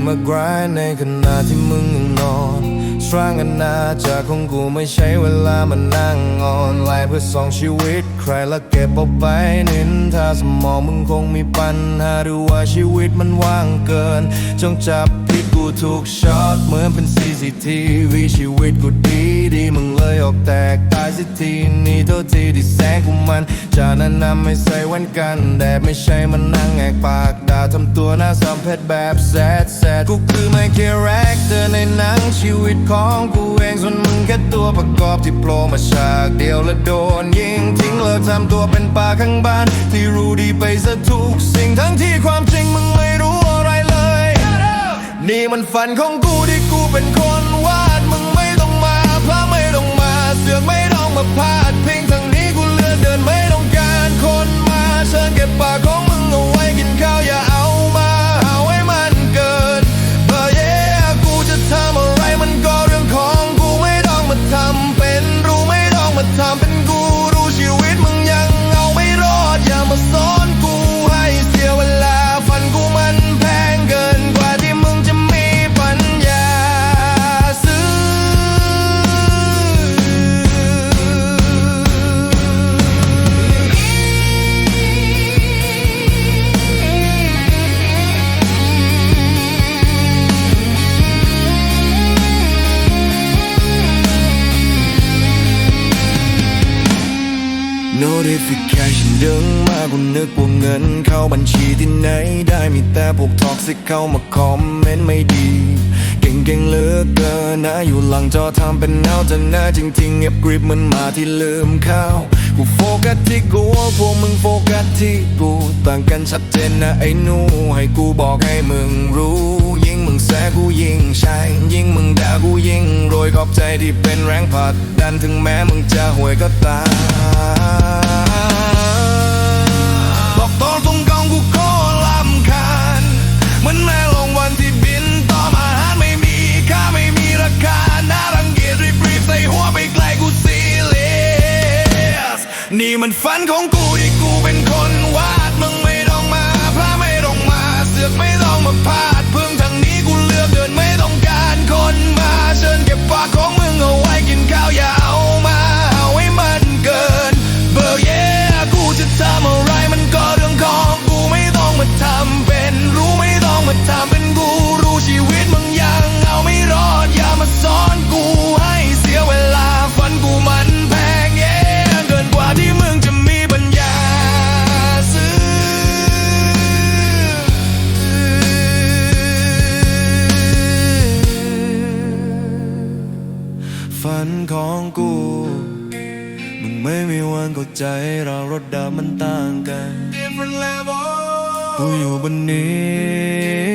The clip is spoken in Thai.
ื่นมากรายในขณะที่มึงยังนอน สร้างอาณาจักรของกูไม่ใช่เวลามานั่งออนไลน์เพื่อสองชีวิต ใครละเก็บเอาไปนินทาสมองมึงคงมีปัญหาดูว่าชีวิตมันว่างเกิน จงจับผิดกูถูกช็อตเหมือนเป็น CCTV ชีวิตกูดีดีมึงเลยออกแตกตายสิทีนี่โทษทีที่แสงกูมันจากนั้นนำไม่ใส่แว่นกันแดดไม่ใช่มันนั่งแอกปาก ทำตัวน้าสัมเพชแบบแซดแซดกูคือไม่แค่แรคเตอร์ในหนังชีวิตของกูเองส่วนมึงแค่ตัวประกอบที่โผล่มาฉากเดียวและโดนยิงทิ้งเลิกทำตัวเป็นป่าข้างบ้าน ที่รู้ดีไปซะทุกสิ่งทั้งที่ความจริงมึงไม่รู้อะไรเลย นี่มันฝันของกูที่กูเป็นคนวาดมึงไม่ต้องมาพระไม่ต้องมาเสือกไม่ต้องมาพา notification ดึงมากูนึกว่าเงิน เข้าบัญชีที่ไหนได้มีแต่พวกท็อกซิกเข้ามาคอมเมนต์ไม่ดี เก่งๆเหลือเกินนะอยู่หลังจอทำเป็นเอาแต่หน้าจริงๆเงียบกริบมันมาที่ลืมข้าวกูโฟกัสที่กูพวกมึงโฟกัสที่กูต่างกันชัดเจนนะไอ้นูให้กูบอกให้มึงรู้ ยิ่งมึงแซกูยิ่งใช่ยิ่งมึงด่ากูยิ่งโรยขอบใจที่เป็นแรงผลักดันถึงแม้มึงจะห่วยก็ตาม ยสนี่มันฝั ฝันของกู มึงไม่มีวันเข้าใจเรารถดับมันต่างกัน Different level กูอยู่บนนี้